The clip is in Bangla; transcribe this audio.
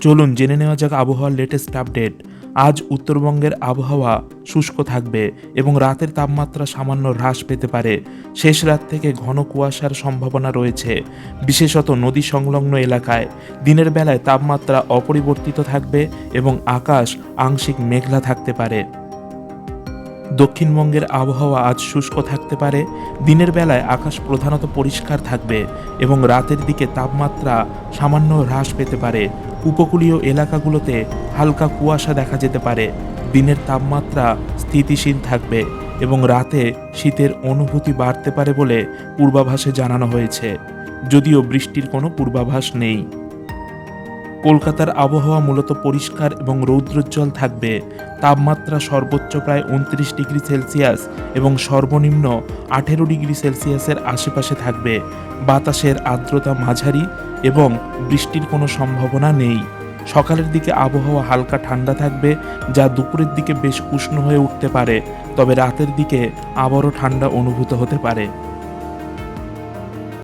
চলুন জেনে নেওয়া যাক আবহাওয়ার লেটেস্ট আপডেট আজ উত্তরবঙ্গের আবহাওয়া শুষ্ক থাকবে এবং রাতের তাপমাত্রা সামান্য হ্রাস পেতে পারে। শেষ রাত থেকে ঘন কুয়াশার সম্ভাবনা রয়েছে। বিশেষত নদী সংলগ্ন এলাকায় দিনের বেলায় তাপমাত্রা অপরিবর্তিত থাকবে এবং আকাশ আংশিক মেঘলা থাকতে পারে। দক্ষিণবঙ্গের আবহাওয়া আজ শুষ্ক থাকতে পারে, দিনের বেলায় আকাশ প্রধানত পরিষ্কার থাকবে এবং রাতের দিকে তাপমাত্রা সামান্য হ্রাস পেতে পারে। উপকূলীয় এলাকাগুলোতে হালকা কুয়াশা দেখা যেতে পারে। দিনের তাপমাত্রা স্থিতিশীল থাকবে এবং রাতে শীতের অনুভূতি বাড়তে পারে বলে পূর্বাভাসে জানানো হয়েছে। যদিও বৃষ্টির কোনো পূর্বাভাস নেই। কলকাতার আবহাওয়া মূলত পরিষ্কার এবং রৌদ্রোজ্জ্বল থাকবে। তাপমাত্রা সর্বোচ্চ প্রায় উনত্রিশ ডিগ্রি সেলসিয়াস এবং সর্বনিম্ন আঠেরো ডিগ্রি সেলসিয়াসের আশেপাশে থাকবে। বাতাসের আর্দ্রতা মাঝারি এবং বৃষ্টির কোনো সম্ভাবনা নেই। সকালের দিকে আবহাওয়া হালকা ঠান্ডা থাকবে, যা দুপুরের দিকে বেশ উষ্ণ হয়ে উঠতে পারে, তবে রাতের দিকে আবারও ঠান্ডা অনুভূত হতে পারে।